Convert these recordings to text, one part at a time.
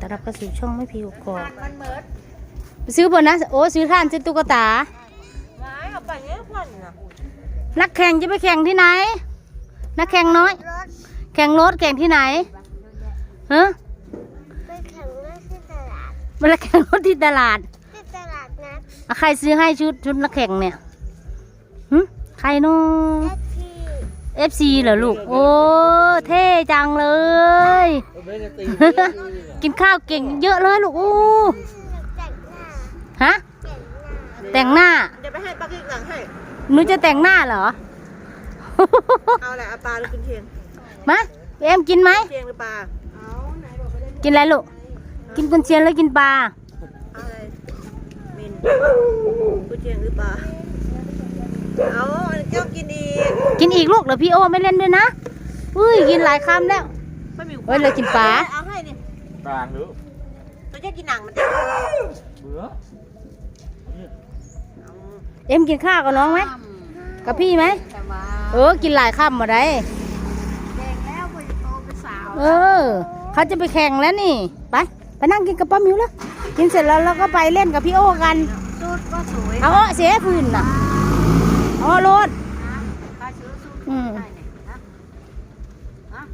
ต้อนรับเข้าสู่ช่องไม่พิวกอกมันเมิดไปซื้อบนนะ โอ้ซื้อท่านซื้อตุ๊กตาไม้เอาไปเนี้ยควันน่ะนักแข่งจะไปแข่งที่ไหน นักแข่งน้อยรถแข่งรถแข่งที่ไหนฮะไปแข่งรถที่ตลาดเวลาแข่งรถที่ตลาดที่ตลาดนัดอะใครซื้อให้ชุดชุดนักแข่งเนี่ยหึใครเนาะ เอฟซี FC เหรอลูก โอ้ เท่จังเลย กินข้าวเก่งเยอะเลยลูกอู้แต่งหน้าฮะ แต่งหน้าแต่งหน้าเดี๋ยวไปให้ปักกิ๊กหลังให้หนูจะแต่งหน้าเหรอ เอาแหละเอาปลาหรือกินเทียนมาเอ็มกินไหมเทียนหรือปลา กินอะไรลูก กินกุนเชียนแล้วกินปลาเอาอะไรเมนกุนเทียนหรือปลาเอาอันนี้เจ้ากินอี กกินอีกลูกเดี๋ยวพี่โอไม่เล่นด้วยนะอุ้ยกินหลายคำแล้ว ไม่มีเฮ้ยเลยกินปลา เอาให้นี่กลางหรือตัวเจ้ากินหนังมันจะเบื่อเอาเอ็มกินข้าวกับน้องไหมกับพี่ไหมแต่ว่าเออกินหลายคำมาได้ แดงแล้วพอจะโตเป็นสาวเออเขาจะไปแข่งแล้วนี่ไปไปนั่งกินกับป้ามิวแล้วกินเสร็จแล้วเราก็ไปเล่นกับพี่โอกันชุดก็สวย เอาอ้อเสียพื้นน่ะเอาอ้อรถถ้าซื้ อชุดอืมได้เนี่ยนะ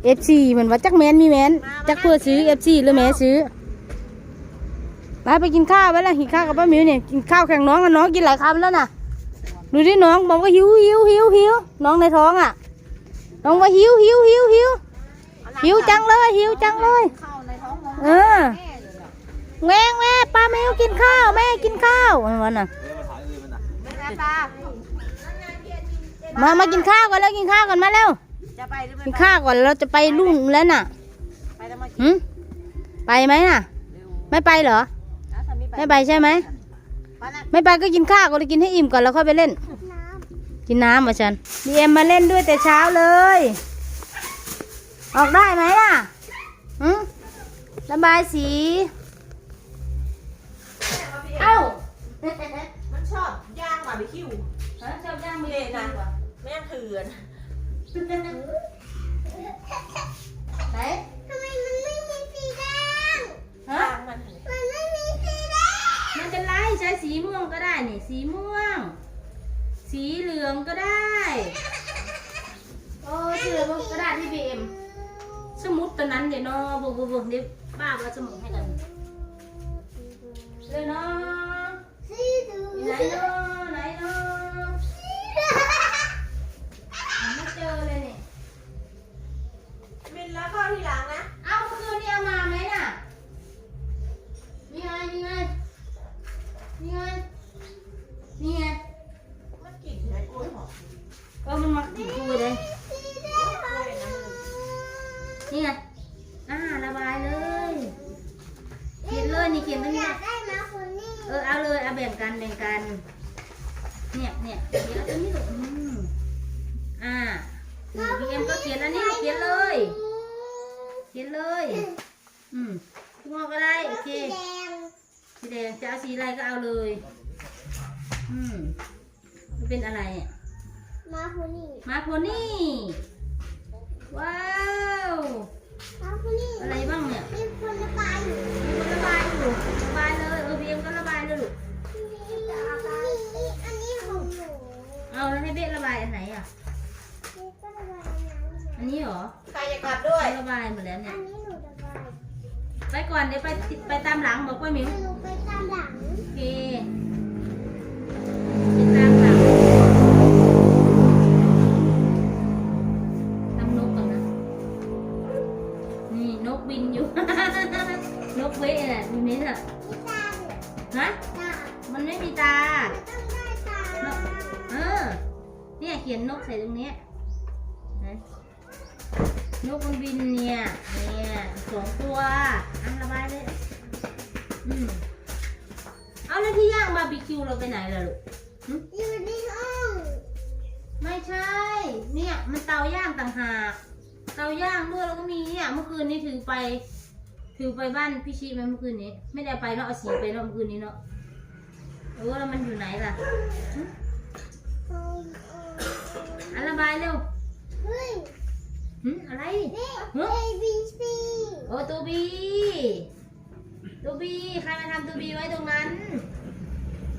เอฟซีมันว่าจักแมนมีแมนจักเพื่อซื้อเอฟซีหรือแม่ซื้อไปไปกินข้าวไปละกินข้าวกับป้ามิวเนี่ยกินข้าวแข่งน้องกันน้องกินหลายคำแล้วน่ะดูที่น้องบอกว่าหิวหิวหิวหิวน้องในท้องอะ น้องว่าหิวหิวหิวหิวหิวจังเลยหิวจังเลยเข้าในท้องมองเออแม่เลยเหรอแม่แม่ป้าแมวกินข้าวแม่กินข้าววันน่ะไม่ใช่ปลามามากินข้าวกันแล้วกินข้าวกันมาแล้วจะไปหรือไม่กินไปข้าวก่อนเราจะไปรุ่นแล้วน่ะไปแล้วมากินหืมไปไหมน่ะ เร็วไม่ไปเหรอ นะถ้าไม่ไปไม่ไปใช่ไหม ไปนะไม่ไปก็กินข้าวก็เลยกินให้อิ่มก่อนแล้วค่อยไปเล่นน้กินน้ำมาฉันดีเอ็มมาเล่นด้วยแต่เช้าเลย ออกได้ไหมล่ะหืมระบายสี เอ้า มันชอบย่างบาร์บีคิวชอบย่างมือเล่นนะ แม่งเถื่อนไหนำทำไมมันไม่มีสีแดง ฮะย่างมันมันไม่มีสีแดงมันเป็นไรใช้สีม่วงก็ได้นี่สีม่วง สีเหลืองก็ได้ โอ้สีเหลืองก็ได้ที่บีเอ็มสมุดตัวนั้นเดี๋ยวเนาะบุบบุบเดี๋ยวป้าเอาสมุดให้กันเลยเนาะสีดูไหนเนา เอ็มก็เขียนอันนี้ลูกเขียนเลย เขียนเลย อืมทุกคนก็ได้โอเคสีแดงสีแดงจะเอาสีอะไรก็เอาเลย อืมมันเป็นอะไรเนี่ยมาคนนี้มาโพนี่ว้าวมาคนนี้อะไรบ้างเนี่ยมีคนระบายอยู่มีคนระบายอยู่ระบายเลยเออพีเอ็มก็ระบายเลยลูกอันนี้ของหนูเอาแล้วให้เบ๊ระบายอันไหนอะ อันนี้เหรอใครจะกลับด้วยเอาระบายหมดแล้วอัเนี่ยนนี้หนูระบายไปก่อนเดี๋ยวไปไปตามหลังบอกว่าหมิว หนูไปตามหลังโอเคไปตามหลังทำนกก่อนนะ นี่นกบินอยู่ นกเว้ยน่ะดูนี้น่ะมีตาเหรอฮะ ตามันไม่มีตาต้องได้ตาเออ เนี่ยเขียนนกใส่ตรงเนี้ยนะ นกมันบินเนี่ย เนี่ยสองตัวอันระบายเลย อืมเอาแล้วที่ย่างบาร์บีคิวเราไปไหนล่ะลูกหึอยู่ในห้องไม่ใช่ เนี่ย มันเตาย่างต่างหาก เตาย่างด้วยแล้วก็มีเนี่ย เมื่อคืนนี้ถือไป ถือไปบ้านพี่ชีไหมเมื่อคืนนี้ ไม่ได้เอาไปเนาะเอาสีไปเนาะเมื่อคืนนี้เนาะเออแล้วมันอยู่ไหนล่ะหึห้องอันระบายเร็ว เฮ้ย หึอะไรนี่ฮะ A B C โอตัวบีบีใครมาทำตูบีไว้ตรงนั้น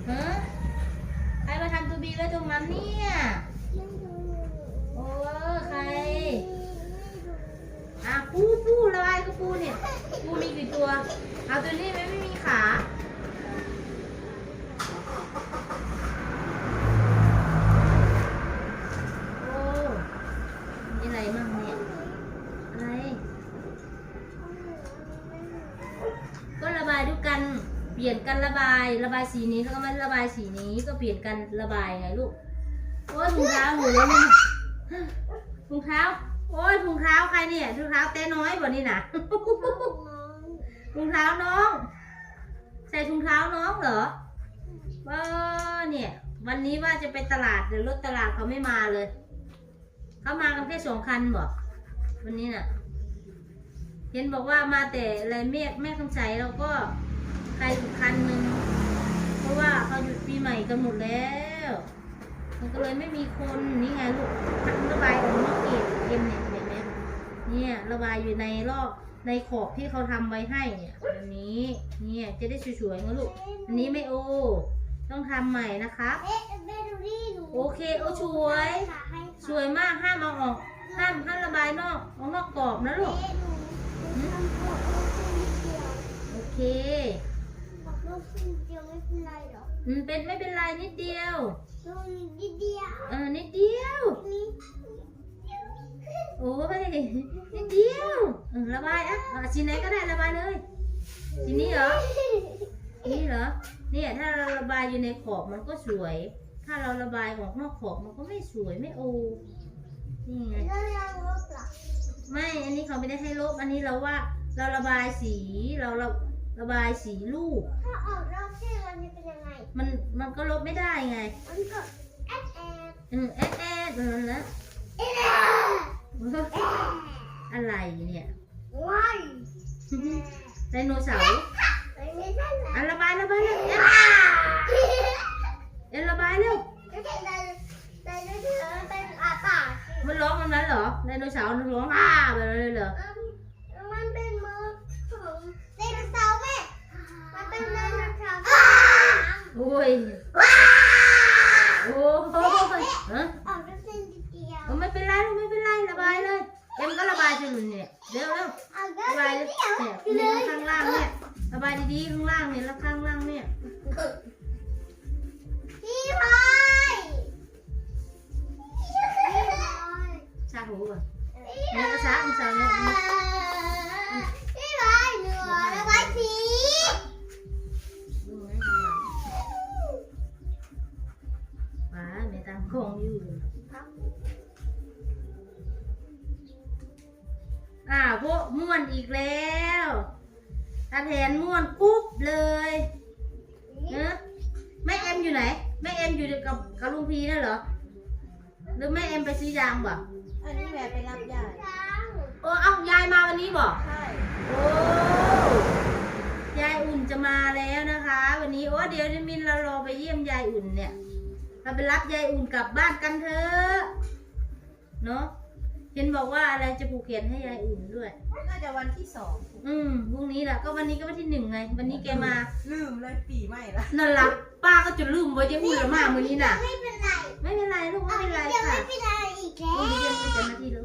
ฮะใครมาทำตูบีไว้ตรงนั้นเนี่ยไม่ดูโอ้ใครไม่ดูอะปูปูระบายก็ปูเนี่ยปูมีกี่ตัวเอาตัวนี้ไหมไม่มีขาโอ้มีอะไรมั่งเนี่ยอะไร ก็ระบายด้วยกัน เปลี่ ยนกันระบายระบายสีนี้แล้วก็มาระบายสีนี้ก็เปลี่ยนกันระบายไงลูกโอ้ยถุงเท้าหนูแล้วนี่ถุงเท้าโอ้ยถุงเท้าใครเนี่ยถุงเท้าเต้น้อยกว่านี่นะถุงเท้าน้อง ใส่ถุงเท้าน้องเหรอว่าเนี่ย วันนี้ว่าจะไปตลาดแต่รถตลาดเขาไม่มาเลย เขามากันแค่สองคันบอกวันนี้น่ะ เห็นบอกว่ามาแต่อะไรแม่แม่คำใสเราก็ ใครอีกคันหนึ่งเพราะว่าเขาหยุดปีใหม่กันหมดแล้ว มันก็เลยไม่มีคนนี่ไงลูกทั้งระบายของนอกเกตเอ็มเนี่ยเห็นไหมเนี่ยระบายอยู่ในรอบในขอบที่เขาทำไว้ให้เนี่ยแบบนี้เนี่ยจะได้สวยๆนะลูกอันนี้ไม่โอ ต้องทำใหม่นะครับเอ๊ะเบดูรี่หนูโอเคโอ้สวยค่ะให้สวยมากห้ามเอาออกห้ามห้ามระบายนอกออกนอกกรอบนะลูกเอ๊ะหนูหนูทำบอกลูกชิ้นเดียว โอเค บอกลูกชิ้นเดียวไม่เป็นไรหร อกอืมเป็นไม่เป็นไรนิดเดียวลูกนิดเดียว เออ นิดเดียวนี่โอ้ย นิดเดียวเออระบายอะอะชิ้นไหนก็ได้ระบายเลยชิ้นนี้เหรอ นี่เหรอ เนี่ยถ้าเราระบายอยู่ในขอบมันก็สวย ถ้าเราระบายออกนอกขอบมันก็ไม่สวยไม่โอ นี่ไง แล้วยังลบเหรอไม่ อันนี้เขาไม่ได้ให้ลบ อันนี้เราว่า เราระบายสี เราระระบายสีรูปถ้าออก มันมันก็ลบไม่ได้ไง มันก็แอดแอดอืมแอดแอดนั่นนะแอดอะไรเนี่ยว้ายไดโนเสาร์ไม่ไม่ใช่แหละอันระบายระบายเร็วเอ็นเอ็นระบายเร็วไม่ใช่แต่แต่ไม่ใช่เป็นอาปากสิมันร้องมันนั้นเหรอไดโนเสาร์มันร้อง ฮะออกด้วยเส้นเดียวเออไม่เป็นไรลูกไม่เป็นไรระบายเลย เอ็มก็ระบายสิหนุนเนี่ยเร็วเร็วออกด้วยระบายเส้นเลยเดียวเนี่ยเลเนี่ยยข้างล่างเนี่ยระบายดีๆข้างล่างเนี่ยแล้วข้างล่างเนี่ยพี่พลอยพี่พลอยชาหูก่อนเนี่ยก็ชาคุณสาวเนี่ย อ่าพวกม่วนอีกแล้วตาแทนม่วนกุ๊บเลยเนอะแม่เอ็มอยู่ไหนแม่เอ็มอยู่กับกับลุงพีนั่นเหรอหรือแม่เอ็มไปซื้อยางบ่อันนี้แม่ไปรับยายโอ้เอ้ายายมาวันนี้บ่ใช่โอ้ยายอุ่นจะมาแล้วนะคะ วันนี้โอ้เดี๋ยวนิมินเรารอไปเยี่ยมยายอุ่นเนี่ยเราไปรับยายอุ่นกลับบ้านกันเถอะเนาะ เห็นบอกว่าอะไรจะผูกแขนให้ยายอุ่นด้วย น่าจะวันที่สองอืมพรุ่งนี้แหละก็วันนี้ก็วันที่หนึ่งไง วันนี้แกมาลืมเลยปีใหม่ละนั่นละป้าก็จะลืมไว้จะพูดละมากมือนี้น่ะ ไม่เป็นไรไม่เป็นไรลูกไม่เป็นไรยังค่ะไม่เป็นไรอีกแล้วโอ้ยยังไม่เต็มนาทีเลย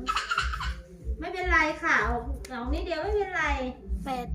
ไม่เป็นไรค่ะออกออกนิดเดียวไม่เป็นไร แปด